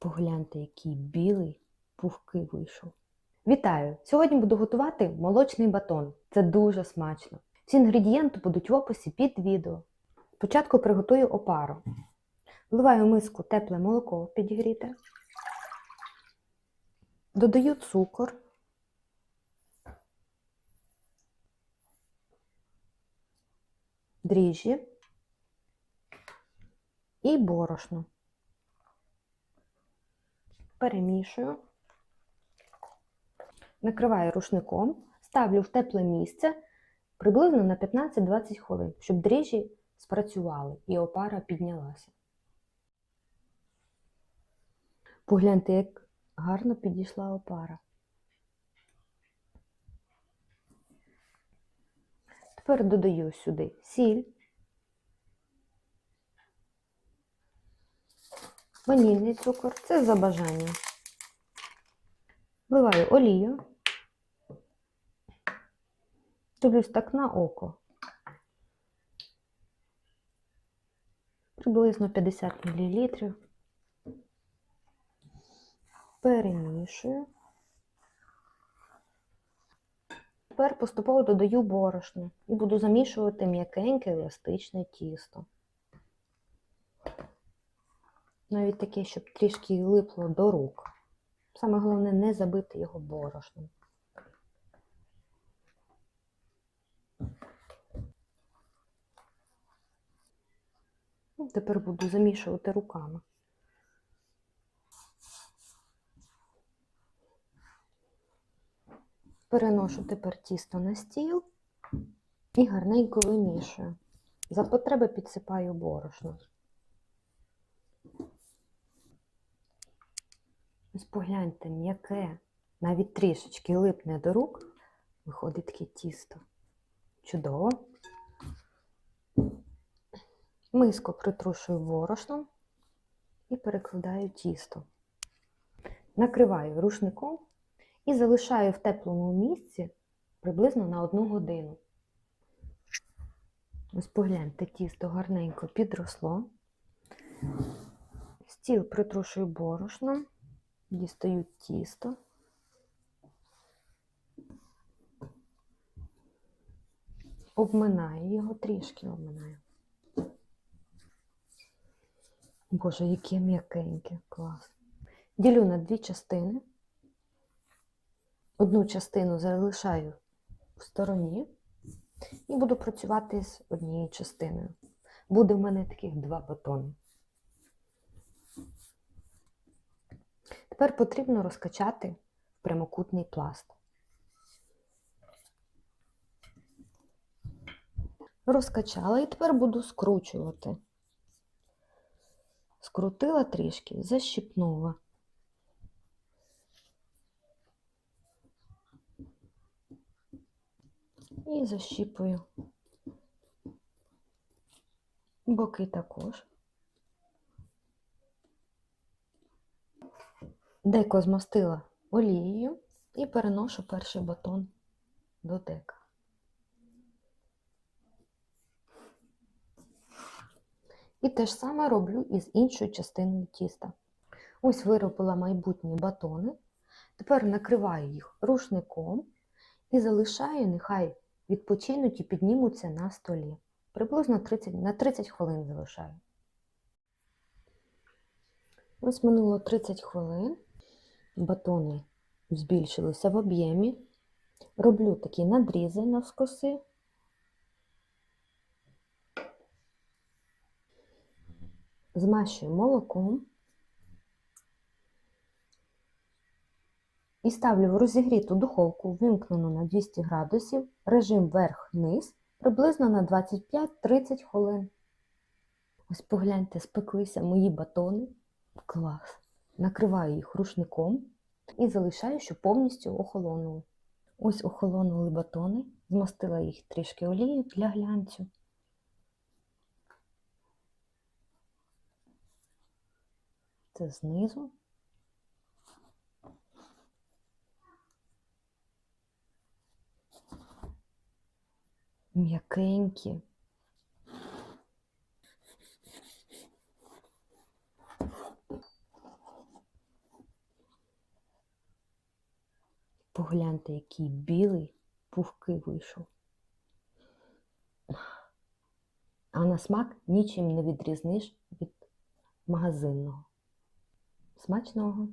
Погляньте, який білий пухкий вийшов. Вітаю! Сьогодні буду готувати молочний батон. Це дуже смачно. Всі інгредієнти будуть в описі під відео. Спочатку приготую опару. Вливаю в миску тепле молоко підігріте. Додаю цукор. Дріжджі і борошно. Перемішую. Накриваю рушником, ставлю в тепле місце приблизно на 15-20 хвилин, щоб дріжджі спрацювали і опара піднялася. Погляньте, як гарно підійшла опара. Тепер додаю сюди сіль, ванільний цукор, це за бажанням. Вливаю олію. Дивлюсь так на око. Приблизно 50 мл. Перемішую. Тепер поступово додаю борошно і буду замішувати м'якеньке еластичне тісто. Навіть таке, щоб трішки липло до рук. Саме головне не забити його борошном. Ну, Тепер буду замішувати руками. Переношу тепер тісто на стіл і гарненько вимішую. За потреби підсипаю борошно. Ось погляньте, м'яке, навіть трішечки липне до рук, виходить таке тісто. Чудово. Миску притрушую борошном і перекладаю тісто. Накриваю рушником і залишаю в теплому місці приблизно на одну годину. Ось погляньте, тісто гарненько підросло. Стіл притрушую борошном, дістаю тісто. Обминаю його, трішки обминаю. Боже, яке м'якеньке, клас. Ділю на дві частини. Одну частину залишаю в стороні і буду працювати з однією частиною. Буде в мене таких два батони. Тепер потрібно розкачати в прямокутний пласт. Розкачала і тепер буду скручувати. Скрутила трішки, защіпнула. І защіпую. Боки також. Деко змастила олією і переношу перший батон до дека. І те ж саме роблю і з іншою частиною тіста. Ось виробила майбутні батони. Тепер накриваю їх рушником і залишаю, нехай відпочинуть і піднімуться на столі. Приблизно 30, на 30 хвилин залишаю. Ось минуло 30 хвилин. Батони збільшилися в об'ємі. Роблю такі надрізи навскоси. Змащую молоком і ставлю в розігріту духовку, вимкнену на 200 градусів, режим верх-низ, приблизно на 25-30 хвилин. Ось погляньте, спеклися мої батони. Клас! Накриваю їх рушником і залишаю, щоб повністю охолонули. Ось охолонули батони, змастила їх трішки олією для глянцю. Це знизу. М'якенькі. Погляньте, який білий, пухкий вийшов. А на смак нічим не відрізниш від магазинного. Смачного!